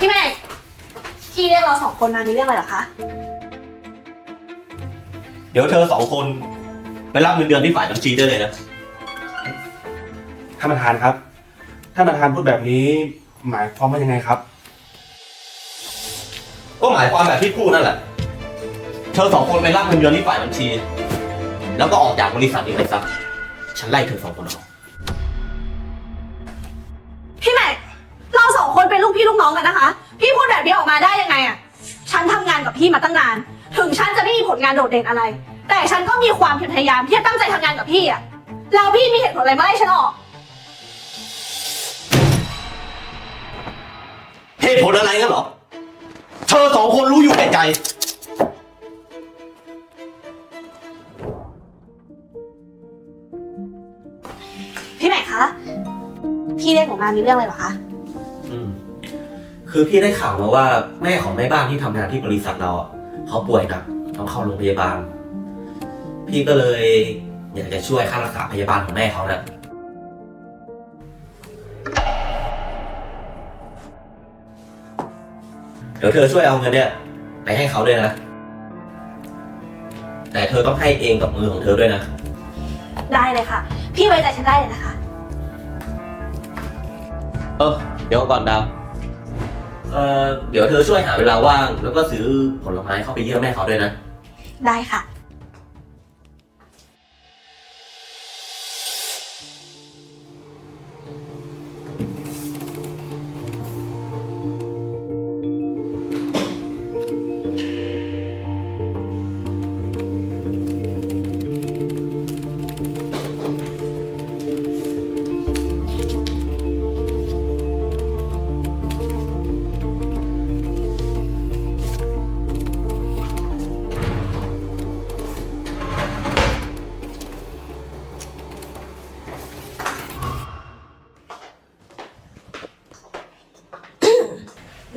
พี่แม่พี่เรียกเราสองคนมามีเรื่องอะไรเหรอคะ เดี๋ยวเธอสองคนไปรับเงินเดือนที่ฝ่ายบัญชีได้เลยนะ ท่านประธานครับ ท่านประธานพูดแบบนี้หมายความว่ายังไงครับ ก็หมายความแบบที่พูดนั่นแหละ เธอสองคนไปรับเงินเดือนที่ฝ่ายบัญชี แล้วก็ออกจากบริษัทนี้เลยซะฉันไล่เธอสองคนออก ลูกพี่ลูกน้องกันนะคะ พี่พูดแบบนี้ออกมาได้ยังไงอะฉันทำงานกับพี่มาตั้งนาน ถึงฉันจะไม่มีผลงานโดดเด่นอะไร แต่ฉันก็มีความพยายามที่จะตั้งใจทำงานกับพี่อะแล้วพี่มีเหตุผลอะไรมาไล่ฉันออก เหตุผลอะไรกันเหรอ เธอสองคนรู้อยู่แก่ใจ พี่แม็กคะ พี่เรียกหนูมามีเรื่องอะไรเหรอคะอืม คือพี่ได้ข่าวมาว่าแม่ของแม่บ้านที่ทำงานที่บริษัทเราอะเขาป่วยหนักต้องเข้าโรงพยาบาล พี่ก็เลยอยากจะช่วยค่ารักษาพยาบาลของแม่เขานะเดี๋ยวเธอช่วยเอาเงินเนี่ย ไปให้เขาด้วยนะ แต่เธอต้องให้เองกับมือของเธอด้วยนะ ได้เลยค่ะ พี่ไว้ใจฉันได้เลยนะคะ เออเดี๋ยวก่อนดาว เออเดี๋ยวเธอช่วยหาเวลาว่าง แล้วก็ซื้อผลไม้เข้าไปเยี่ยมแม่เขาด้วยนะ ได้ค่ะ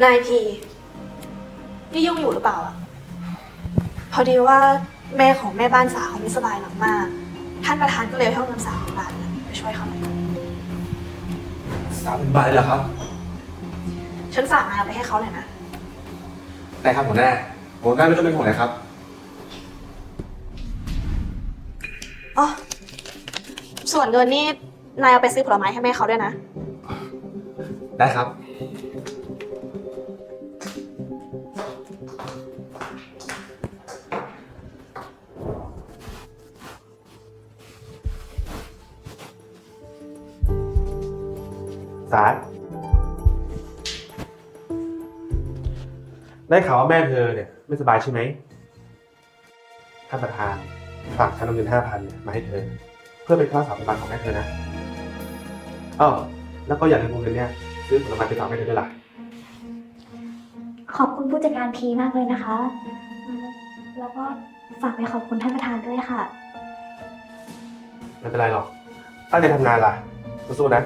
นายพีนี่ยุ่งอยู่หรือเปล่าอะพอดีว่าแม่ของแม่บ้านสาวเขาไม่สบายหนักมาก ท่านประธานก็เลยให้เงินสามพันบาทไปช่วยเขาหน่อยสามพันบาทเลยเหรอครับฉันฝากงานเอาไปให้เขาหน่อยนะได้ครับหัวหน้าหัวหน้าไม่ต้องเป็นห่วงเลยครับ อ๋อ ส่วนเงินนี่นายเอาไปซื้อผลไม้ให้แม่เขาด้วยนะ ได้ครับ สารได้ข่าวว่าแม่เธอเนี่ยไม่สบายใช่ไหมท่านประธานฝากฉันเอาเงินห้าพันเนี่ยมาให้เธอ เพื่อเป็นค่ารักษาพยาบาลของแม่เธอนะอ้าวแล้วก็อย่าลืมวงเงินเนี่ยซื้อผลไม้ไปฝากแม่เธอด้วยล่ะขอบคุณผู้จัดการพีมากเลยนะคะเอ่อแล้วก็ฝากไปขอบคุณท่านประธานด้วยค่ะ ไม่เป็นไรหรอกตั้งใจทำงานล่ะสู้ๆนะ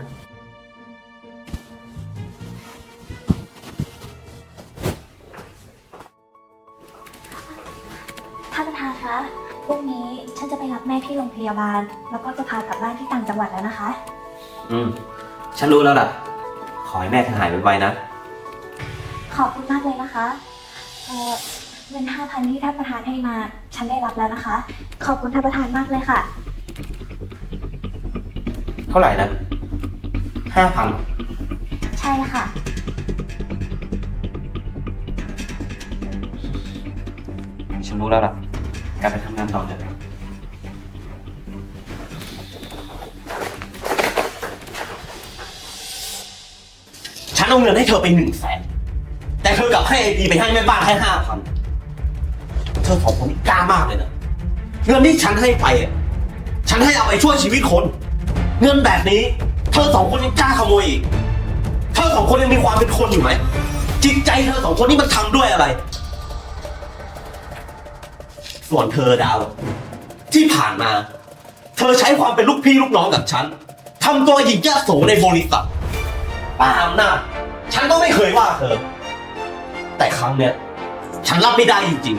พยาบาล แล้วก็จะพากลับบ้านที่ต่างจังหวัดแล้วนะคะ อืม ฉันรู้แล้วล่ะ ขอให้แม่เธอหายไวๆนะ ขอบคุณมากเลยนะคะเอ่อเงินห้าพันที่ท่านประธานให้มา ฉันได้รับแล้วนะคะ ขอบคุณท่านประธานมากเลยค่ะ เท่าไหร่นะห้าพัน ใช่ค่ะ ฉันรู้แล้วล่ะกลับไปทำงานต่อเถอะ นเอาเงินให้เธอไปหนึ่งแสนแต่เธอกลับให้ไอพีไปให้แม่บ้านแค่ห้าพันเธอสองคนนี่กล้ามากเลยนะเงินที่ฉันให้ไปอะฉันให้เอาไปช่วยชีวิตคน เงินแบบนี้ เธอสองคนยังกล้าขโมยอีกเธอสองคนยังมีความเป็นคนอยู่ไหมจิตใจเธอสองคนนี่มันทำด้วยอะไร ส่วนเธอดาว ที่ผ่านมา เธอใช้ความเป็นลูกพี่ลูกน้องกับฉันทำตัวหญิงแย่โสในบริษัทป้าอำนาจ ฉันก็ไม่เคยว่าเธอ แต่ครั้งเนี้ยฉันรับไม่ได้จริง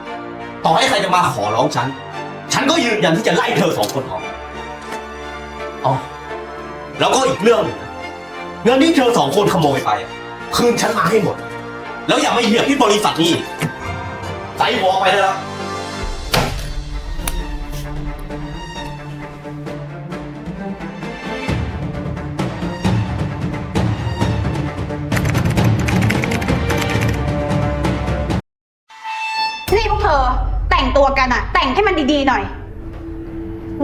ๆ ต่อให้ใครจะมาขอร้องฉัน ฉันก็ยืนยันที่จะไล่เธอสองคนออกอ๋อแล้วก็อีกเรื่องหนึ่งนะเงินที่เธอสองคนขโมยไปอะคืนฉันมาให้หมด แล้วอย่ามาเหยียบที่บริษัทนี้อีกใส่หัวออกไปได้แล้ว กันอะแต่งให้มันดีๆหน่อย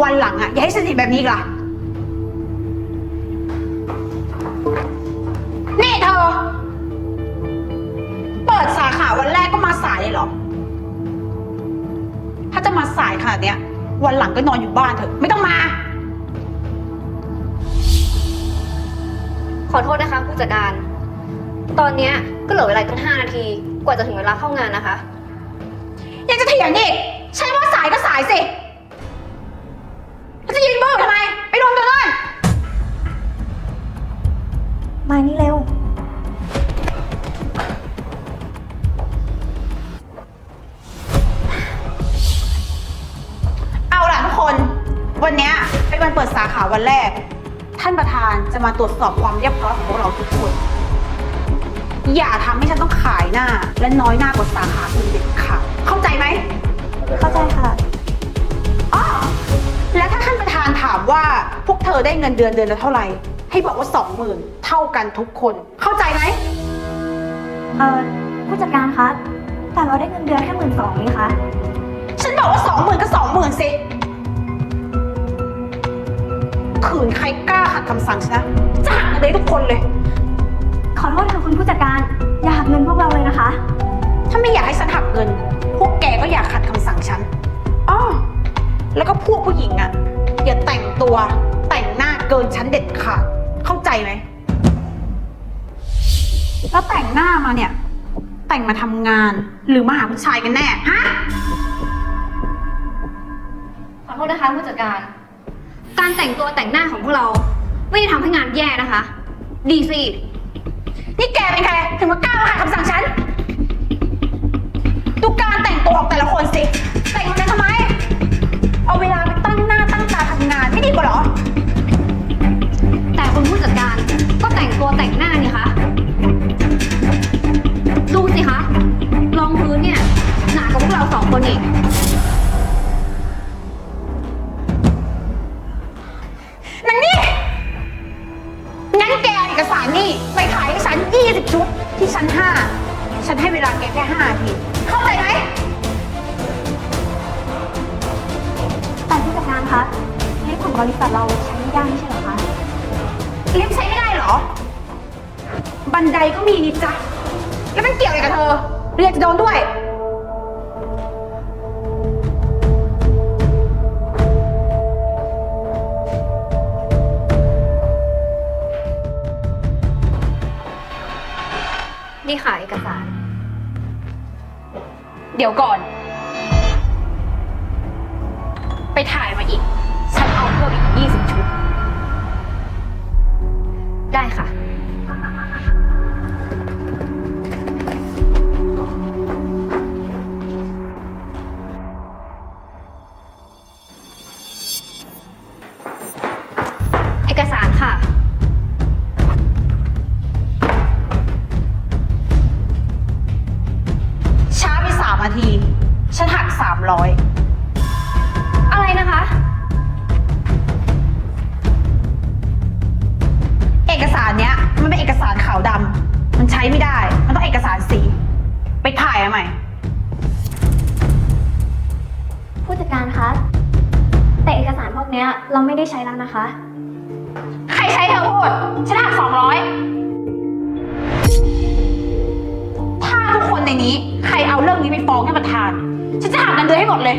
วันหลังอะอย่าให้ฉันเห็นแบบนี้อีกล่ะ นี่เธอ เปิดสาขาวันแรกก็มาสายเลยเหรอ ถ้าจะมาสายขนาดเนี้ย วันหลังก็นอนอยู่บ้านเถอะ ไม่ต้องมา ขอโทษนะคะผู้จัดการ ตอนเนี้ยก็เหลือเวลาตั้ง5นาที กว่าจะถึงเวลาเข้างานนะคะ ยังจะเถียงอีก ใช่ว่าสายก็สายสิแล้วจะยืนเบิ้ลทำไม ไปรวมตัวเลยมานี่เร็ว เอาล่ะทุกคน วันเนี้ยเป็นวันเปิดสาขาวันแรก ท่านประธานจะมาตรวจสอบความเรียบร้อยของพวกเราทุกคน อย่าทำให้ฉันต้องขายหน้า และน้อยหน้ากว่าสาขาอื่นเด็ดขาดเข้าใจไหม เข้าใจค่ะ อ๋อและถ้าท่านประธานถามว่าพวกเธอได้เงินเดือนเดือนละเท่าไหร่ ให้บอกว่าสองหมื่นเท่ากันทุกคน เข้าใจไหม เอ่อผู้จัดการคะแต่เราได้เงินเดือนแค่หมื่นสองนี่คะฉันบอกว่าสองหมื่นก็สองหมื่นสิ ขืนใครกล้าขัดคำสั่งฉันนะจะหักเงินเดือนทุกคนเลย ต่งตัวแต่งหน้าเกินฉันเด็ดขาดเข้าใจไหม แล้วแต่งหน้ามาเนี่ย แต่งมาทำงานหรือมาหาผู้ชายกันแน่ ฮะ ขอโทษนะคะผู้จัดการ การแต่งตัวแต่งหน้าของพวกเรา ไม่ได้ทำให้งานแย่นะคะ ดีสินี่แกเป็นใคร ถึงมากล้ามาขัดคำสั่งฉันดูการแต่งตัวของแต่ละคนสิ แต่งมานั้นทำไม เอาเวลาไปตั้งหน้า กว่าเหรอ แต่คุณผู้จัดการก็แต่งตัวแต่งหน้านี่คะ ดูสิคะรองพื้นเนี่ย นี้ ใครเอาเรื่องนี้ไปฟ้องท่านประธาน ฉันจะหักเงินเดือนให้หมดเลย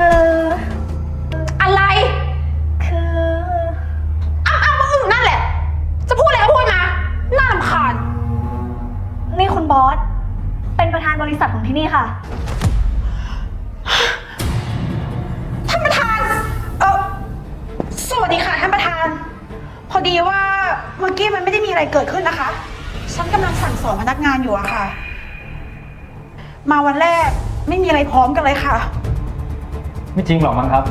คือ อะไรคือ อ้าวอ้าวมึงอยู่นั่นแหละ จะพูดอะไรก็พูดมาน่ารำคาญนี่คุณบอส เป็นประธานบริษัทของที่นี่ค่ะ ท่านประธาน เออสวัสดีค่ะท่านประธาน พอดีว่าเมื่อกี้มันไม่ได้มีอะไรเกิดขึ้นนะคะ ฉันกำลังสั่งสอนพนักงานอยู่อะค่ะ มาวันแรกไม่มีอะไรพร้อมกันเลยค่ะ ไม่จริงหรอกมั้งครับ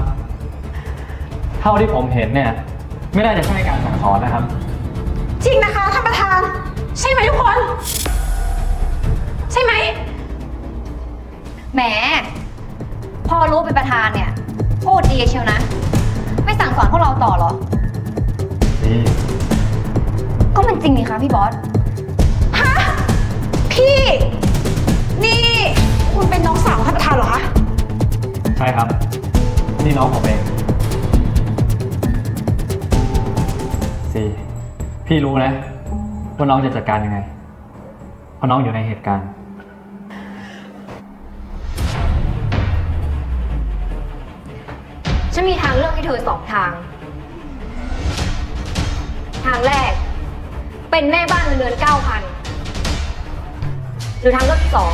เท่าที่ผมเห็นเนี่ย ไม่น่าจะใช่การสั่งสอนนะครับ จริงนะคะท่านประธาน ใช่ไหมทุกคน ใช่ไหมแหมพอรู้เป็นประธานเนี่ยพูดดีเชียวนะ ไม่สั่งสอนพวกเราต่อเหรอดีก็มันจริงนี่คะพี่บอส ฮะ พี่ นี่ คุณเป็นน้องสาวท่านประธานเหรอคะ ใช่ครับ นี่น้องผมเองซีพี่รู้นะว่าน้องจะจัดการยังไง เพราะน้องอยู่ในเหตุการณ์ ฉันมีทางเลือกให้เธอสองทาง ทางแรก เป็นแม่บ้านเงินเดือนเก้าพันหรือทางเลือกที่สอง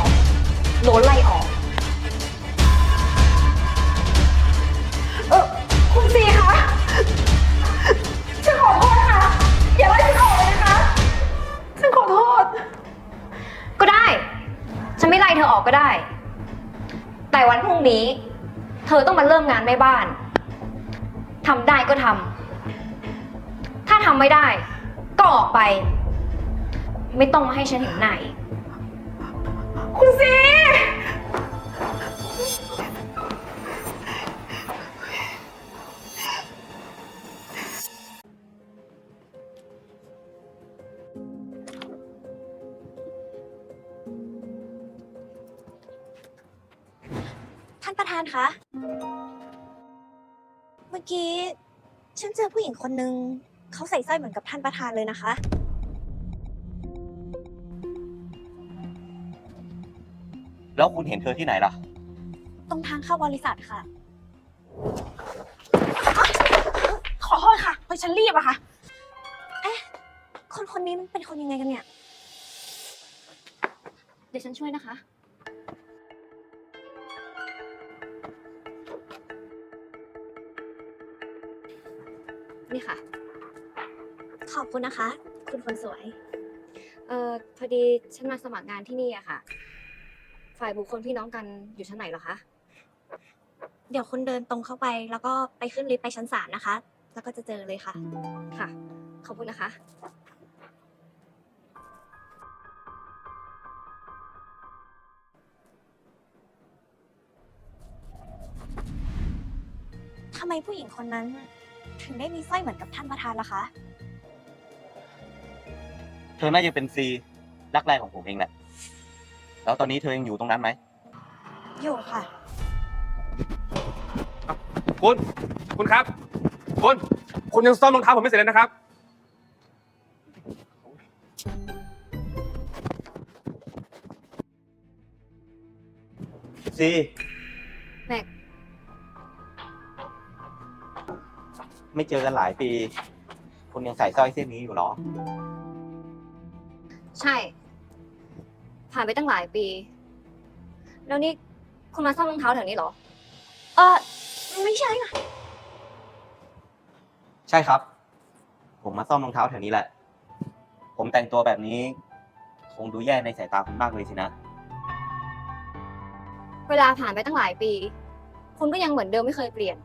โดนไล่ออก ฉันไม่ไล่เธอออกก็ได้ แต่วันพรุ่งนี้ เธอต้องมาเริ่มงานแม่บ้านทำได้ก็ทำถ้าทำไม่ได้ ก็ออกไป ไม่ต้องมาให้ฉันเห็นหน้าอีก คุณซี กี้ฉันเจอผู้หญิงคนนึงเขาใส่สร้อยเหมือนกับท่านประธานเลยนะคะ แล้วคุณเห็นเธอที่ไหนล่ะ ตรงทางเข้าบริษัทค่ะ ขอโทษค่ะเพราะฉันรีบอะค่ะ คนคนนี้มันเป็นคนยังไงกันเนี่ย เดี๋ยวฉันช่วยนะคะ อบคุณนะคะ คุณคนสวย เอ่อพอดีฉันมาสมัครงานที่นี่อะค่ะ ฝ่ายบุคคลพี่น้องกันอยู่ชั้นไหนเหรอคะ เดี๋ยวคุณเดินตรงเข้าไป แล้วก็ไปขึ้นลิฟต์ไปชั้นสามนะคะ แล้วก็จะเจอเลยค่ะ ค่ะ ขอบคุณนะคะ ทำไมผู้หญิงคนนั้น ถึงได้มีสร้อยเหมือนกับท่านประธานล่ะคะ เธอน่าจะเป็นซีรักแรกของผมเองแหละ แล้วตอนนี้เธอยังอยู่ตรงนั้นไหม อยู่ค่ะ คุณ คุณครับ คุณ คุณยังซ่อมรองเท้าผมไม่เสร็จเลยนะครับ ซี แม็ก ไม่เจอกันหลายปี คุณยังใส่สร้อยเส้นนี้อยู่เหรอ ใช่ ผ่านไปตั้งหลายปี แล้วนี่คุณมาซ่อมรองเท้าแถวนี้เหรอ เออไม่ใช่นะใช่ครับ ผมมาซ่อมรองเท้าแถวนี้แหละ ผมแต่งตัวแบบนี้ คงดูแย่ในสายตาคุณมากเลยสินะ เวลาผ่านไปตั้งหลายปี คุณก็ยังเหมือนเดิมไม่เคยเปลี่ยน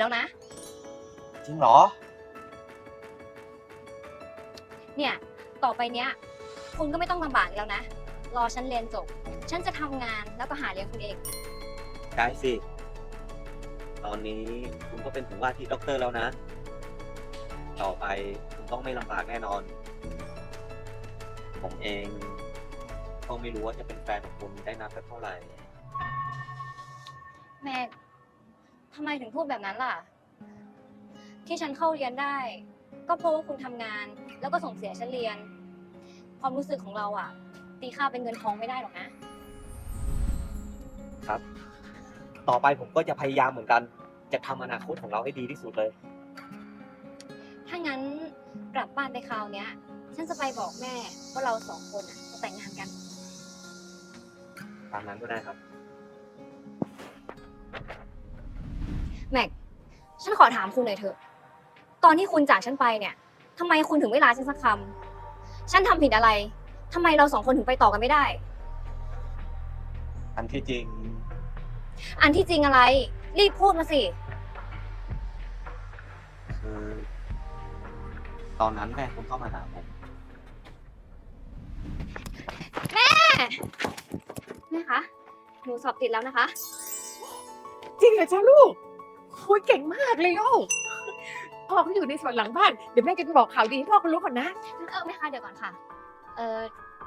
แล้วนะ จริงเหรอ เนี่ย ต่อไปเนี้ย คุณก็ไม่ต้องลำบากอีกแล้วนะ รอฉันเรียนจบ ฉันจะทำงานแล้วก็หาเลี้ยงคุณเอง ได้สิ ตอนนี้คุณก็เป็นถึงว่าที่ด็อกเตอร์แล้วนะ ต่อไปคุณต้องไม่ลำบากแน่นอน ผมเองก็ไม่รู้ว่าจะเป็นแฟนของคุณได้นานสักเท่าไหร่ แม่ทำไมถึงพูดแบบนั้นล่ะ ที่ฉันเข้าเรียนได้ ก็เพราะว่าคุณทำงาน แล้วก็ส่งเสียฉันเรียน ความรู้สึกของเราอะตีค่าเป็นเงินทองไม่ได้หรอกนะ ครับ ต่อไปผมก็จะพยายามเหมือนกัน จะทำอนาคตของเราให้ดีที่สุดเลย ถ้างั้นกลับบ้านไปคราวเนี้ย ฉันจะไปบอกแม่ว่าเราสองคนอะจะแต่งงานกัน ตามนั้นก็ได้ครับ แม็ก ฉันขอถามคุณหน่อยเถอะ ตอนที่คุณจากฉันไปเนี่ยทำไมคุณถึงไม่ลาฉันสักคำฉันทำผิดอะไรทำไมเราสองคนถึงไปต่อกันไม่ได้ อันที่จริง อันที่จริงอะไร รีบพูดมาสิ คือ ตอนนั้นแม่คุณเข้ามาหาผมแม่คะ หนูสอบติดแล้วนะคะ จริงเหรอจ้าลูก โอ้ยเก่งมากเลยลูกพ่อเขาอยู่ในสวนหลังบ้าน เดี๋ยวแม่จะไปบอกข่าวดีให้พ่อเขารู้ก่อนนะ เออแม่คะเดี๋ยวก่อนค่ะ เออ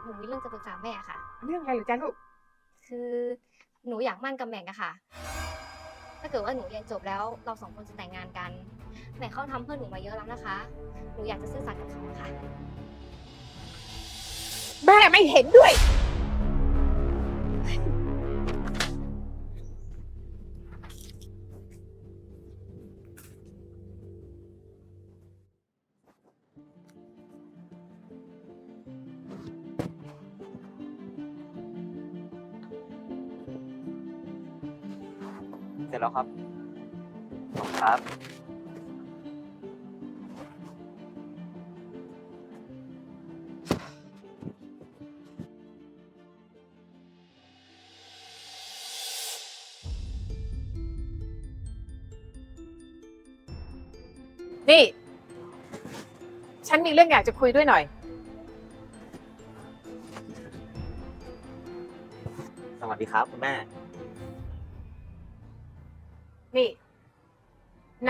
หนูมีเรื่องจะปรึกษาแม่ค่ะ เรื่องอะไรเหรอจ้าลูกคือหนูอยากมั่นกับแม็กอะค่ะ ถ้าเกิดว่าหนูเรียนจบแล้วเราสองคนจะแต่งงานกันแม็กเขาทำเพื่อหนูมาเยอะแล้วนะคะ หนูอยากจะซื่อสัตย์กับเขาค่ะ แม่ไม่เห็นด้วย แล้วครับครับ นี่ ฉันมีเรื่องอยากจะคุยด้วยหน่อย สวัสดีครับคุณแม่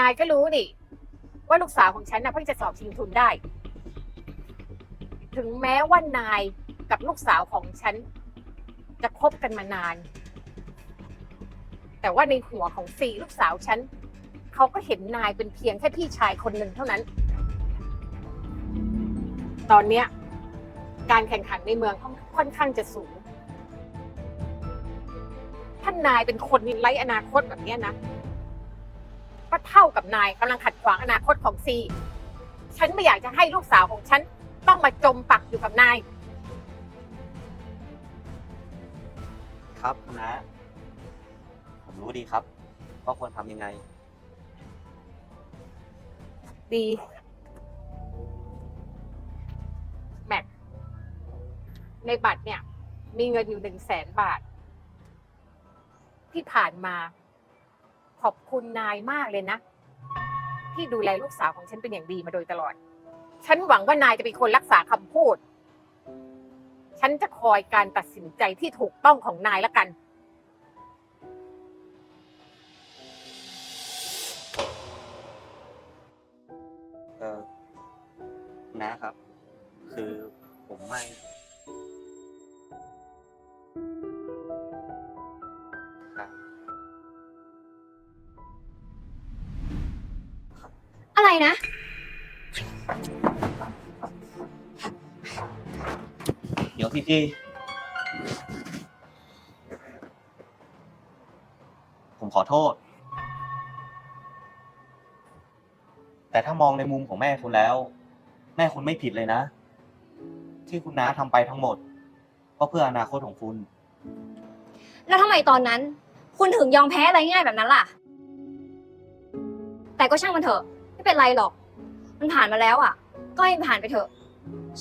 ายก็รู้นี่ ว่าลูกสาวของฉันน่ะเพิ่งจะสอบชิงทุนได้ ถึงแม้ว่านายกับลูกสาวของฉัน จะคบกันมานาน แต่ว่าในหัวของซีลูกสาวฉันเขาก็เห็นนายเป็นเพียงแค่พี่ชายคนหนึ่งเท่านั้น ตอนเนี้ยการแข่งขันในเมืองค่อนข้างจะสูง ท่านนายเป็นคนไร้อนาคตแบบเนี้ยนะ เท่ากับนายกำลังขัดขวางอนาคตของซี ฉันไม่อยากจะให้ลูกสาวของฉันต้องมาจมปักอยู่กับนาย ครับคุณนะ ผมรู้ดีครับว่าควรทำยังไง ดี แม็ก ในบัตรเนี่ย มีเงินอยู่หนึ่งแสนบาท ที่ผ่านมา ขอบคุณนายมากเลยนะ ที่ดูแลลูกสาวของฉันเป็นอย่างดีมาโดยตลอด ฉันหวังว่านายจะเป็นคนรักษาคำพูด ฉันจะคอยการตัดสินใจที่ถูกต้องของนายละ จี ผมขอโทษ แต่ถ้ามองในมุมของแม่คุณแล้ว แม่คุณไม่ผิดเลยนะ ที่คุณน้าทำไปทั้งหมด ก็เพื่ออนาคตของคุณ แล้วทำไมตอนนั้น คุณถึงยอมแพ้อะไรง่ายแบบนั้นล่ะ แต่ก็ช่างมันเถอะ ไม่เป็นไรหรอก มันผ่านมาแล้วอะ ก็ให้มันผ่านไปเถอะ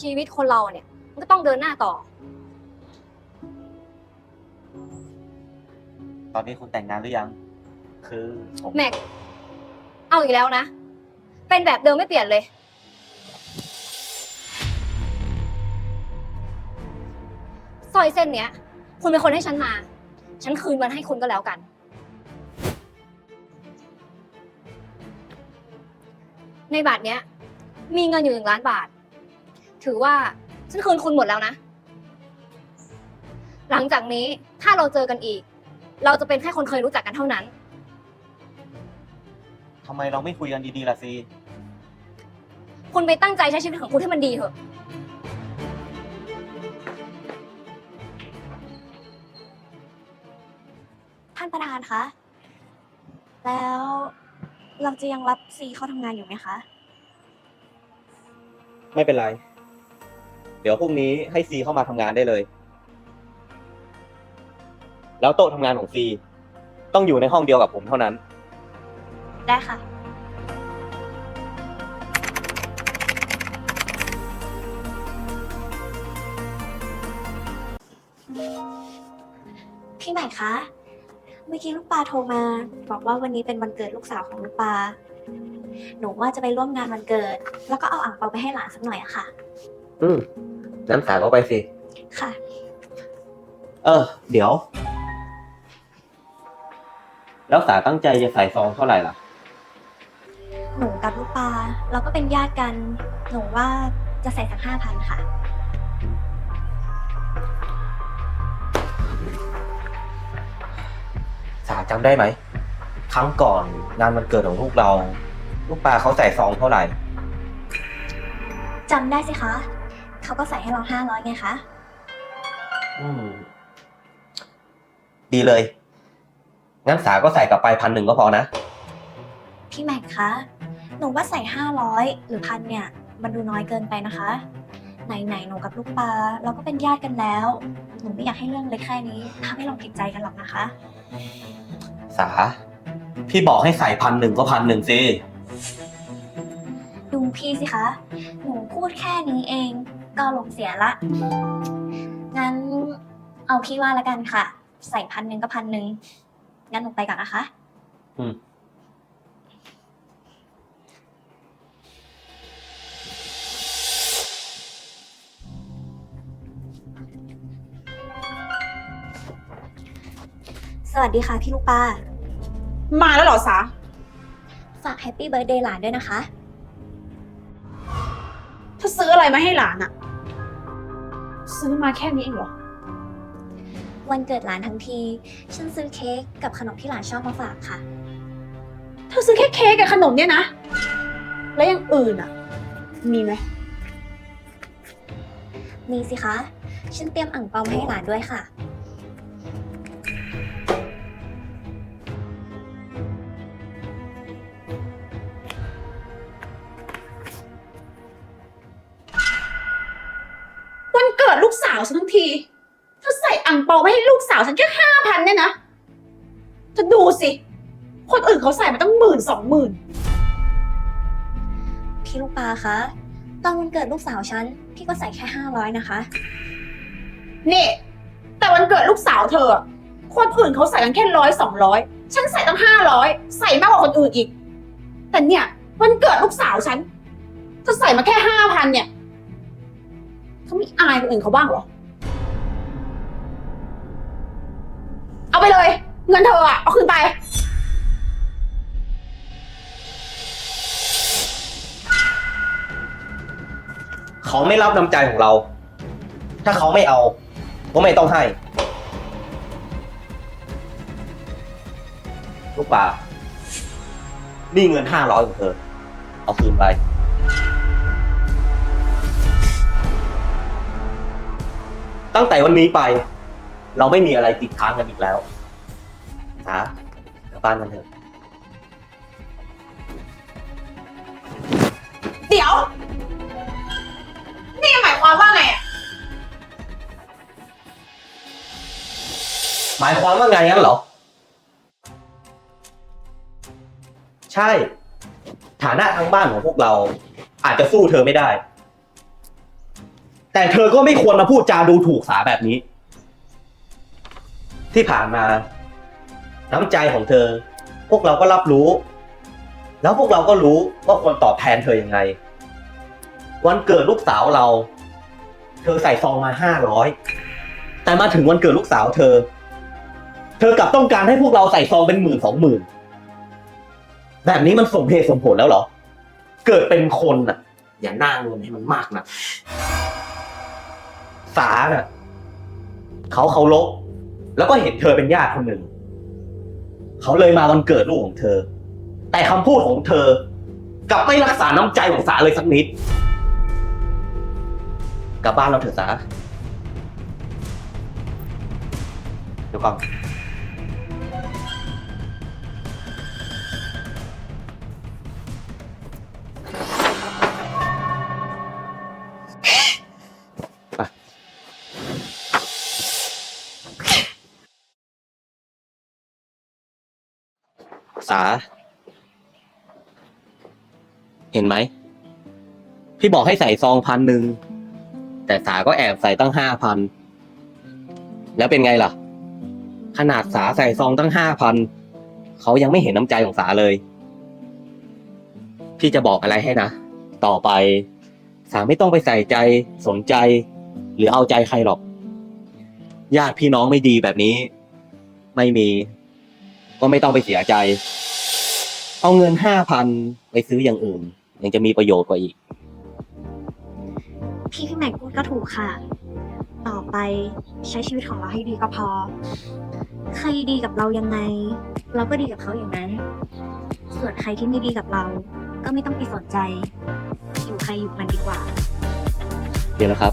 ชีวิตคนเราเนี่ย ก็ต้องเดินหน้าต่อ ตอนนี้คุณแต่งงานหรือยัง คือผมแม็ก เอาอีกแล้วนะ เป็นแบบเดิมไม่เปลี่ยนเลยสสร้อยเส้นเนี้ย คุณเป็นคนให้ฉันมา ฉันคืนมันให้คุณก็แล้วกัน ในบาทเนี้ย มีเงินอยู่หนึ่งล้านบาท ถือว่า ฉันคืนคุณหมดแล้วนะ หลังจากนี้ถ้าเราเจอกันอีก เราจะเป็นแค่คนเคยรู้จักกันเท่านั้น ทำไมเราไม่คุยกันดีๆล่ะซี คุณไปตั้งใจใช้ชีวิตของคุณให้มันดีเถอะ ท่านประธานคะ แล้วเราจะยังรับซีเข้าทำงานอยู่ไหมคะ ไม่เป็นไร เดี๋ยวพรุ่งนี้ให้ซีเข้ามาทำงานได้เลย แล้วโต๊ะทำงานของซีต้องอยู่ในห้องเดียวกับผมเท่านั้น ได้ค่ะ พี่ใหม่คะ เมื่อกี้ลูกปลาโทรมา บอกว่าวันนี้เป็นวันเกิดลูกสาวของลูกปลา หนูว่าจะไปร่วมงานวันเกิด แล้วก็เอาอ่างเปาไปให้หลานสักหน่อยอะค่ะ อืม งั้นสายก็ไปสิ ค่ะ เออ เดี๋ยว แล้วสาตั้งใจจะใส่ซองเท่าไหร่ล่ะ หนูกับลูกปลาเราก็เป็นญาติกัน หนูว่าจะใส่สักห้าพันค่ะ สาจำได้ไหม ครั้งก่อนงานวันเกิดของลูกเรา ลูกปลาเขาใส่ซองเท่าไหร่ จำได้สิคะ เขาก็ใส่ให้เราห้าร้อยไงคะ อืม ดีเลย งั้นสาก็ใส่กลับไปพันหนึ่งก็พอนะ พี่แม็กคะ หนูว่าใส่ห้าร้อยหรือพันเนี่ย มันดูน้อยเกินไปนะคะ ไหนๆหนูกับลูกปลาเราก็เป็นญาติกันแล้ว หนูไม่อยากให้เรื่องเล็กแค่นี้ทำให้เราผิดใจกันหรอกนะคะ สา พี่บอกให้ใส่พันหนึ่งก็พันหนึ่งสิ ดูพี่สิคะ หนูพูดแค่นี้เอง ก็ลงเสียละ งั้นเอาพี่ว่าละกันค่ะ ใส่พันหนึ่งก็พันหนึ่ง งั้นหนูไปก่อนนะคะ อืม สวัสดีค่ะพี่ลูกปลา มาแล้วเหรอสาฝากแฮปปี้เบิร์ดเดย์หลานด้วยนะคะ เธอซื้ออะไรมาให้หลานอะซื้อมาแค่นี้เองเหรอ วันเกิดหลานทั้งที ฉันซื้อเค้กกับขนมที่หลานชอบมาฝากค่ะ เธอซื้อแค่เค้กกับขนมเนี่ยนะ แล้วอยังอื่นอะมีไหม มีสิคะ ฉันเตรียมอ่างเปามาให้หลานด้วยค่ะ อใส่อ่งเปาไว้ให้ลูกสาวฉันแค่ห้าพันเนี่ยนะเธอดูสิ คนอื่นเขาใส่มาตั้งหมื่นสองหมื่นพี่ลูกปลาคะ ตอนวันเกิดลูกสาวฉัน พี่ก็ใส่แค่ห้าร้อยนะคะ นี่ แต่วันเกิดลูกสาวเธออะคนอื่นเขาใส่กันแค่ร้อยสองร้อยฉันใส่ตั้งห้าร้อยใส่มากกว่าคนอื่นอีก แต่เนี่ยวันเกิดลูกสาวฉันเธอใส่มาแค่ห้าพันเนี่ยเขาไม่อายคนอื่นเขาบ้างเหรอ เอาไปเลย เงินเธออะเอาคืนไป เขาไม่รับน้ำใจของเรา ถ้าเขาไม่เอา ก็ไม่ต้องให้ ลูกปลานี่เงินห้าร้อยของเธอ เอาคืนไป ตั้งแต่วันนี้ไป เราไม่มีอะไรติดค้างกันอีกแล้วหากลับบ้านกันเถอะ เดี๋ยว นี่หมายความว่าไงอะหมายความว่าไงงั้นเหรอ ใช่ ฐานะทางบ้านของพวกเรา อาจจะสู้เธอไม่ได้ แต่เธอก็ไม่ควรมาพูดจาดูถูกสาแบบนี้ ที่ผ่านมา น้ำใจของเธอ พวกเราก็รับรู้ แล้วพวกเราก็รู้ว่าควรตอบแทนเธอยังไง วันเกิดลูกสาวเรา เธอใส่ซองมาห้าร้อยแต่มาถึงวันเกิดลูกสาวเธอ เธอกลับต้องการให้พวกเราใส่ซองเป็นหมื่นสองหมื่นแบบนี้มันสมเหตุสมผลแล้วเหรอ เกิดเป็นคนน่ะ อย่าหน้าเงินให้มันมากนะสาน่ะเขาเคารพ แล้วก็เห็นเธอเป็นญาติคนหนึ่ง เขาเลยมาวันเกิดลูกของเธอ แต่คำพูดของเธอ กลับไม่รักษาน้ำใจของสาเลยสักนิด กลับบ้านเราเถอะสาเดี๋ยวก่อนา เห็นไหม พี่บอกให้ใส่ซองพันหนึ่ง แต่สาก็แอบใส่ตั้งห้าพัน แล้วเป็นไงล่ะ ขนาดสาใส่ซองตั้งห้าพัน เขายังไม่เห็นน้ำใจของสาเลย พี่จะบอกอะไรให้นะ ต่อไป สาไม่ต้องไปใส่ใจสนใจ หรือเอาใจใครหรอก ญาติพี่น้องไม่ดีแบบนี้ ไม่มี ก็ไม่ต้องไปเสียใจ เอาเงินห้าพันไปซื้ออย่างอื่น ยังจะมีประโยชน์กว่าอีก พี่พี่แม็กพูดก็ถูกค่ะ ต่อไปใช้ชีวิตของเราให้ดีก็พอ ใครดีกับเรายังไง เราก็ดีกับเขาอย่างนั้น ส่วนใครที่ไม่ดีกับเรา ก็ไม่ต้องไปสนใจ อยู่ใครอยู่มันดีกว่า เดี๋ยวนะครับ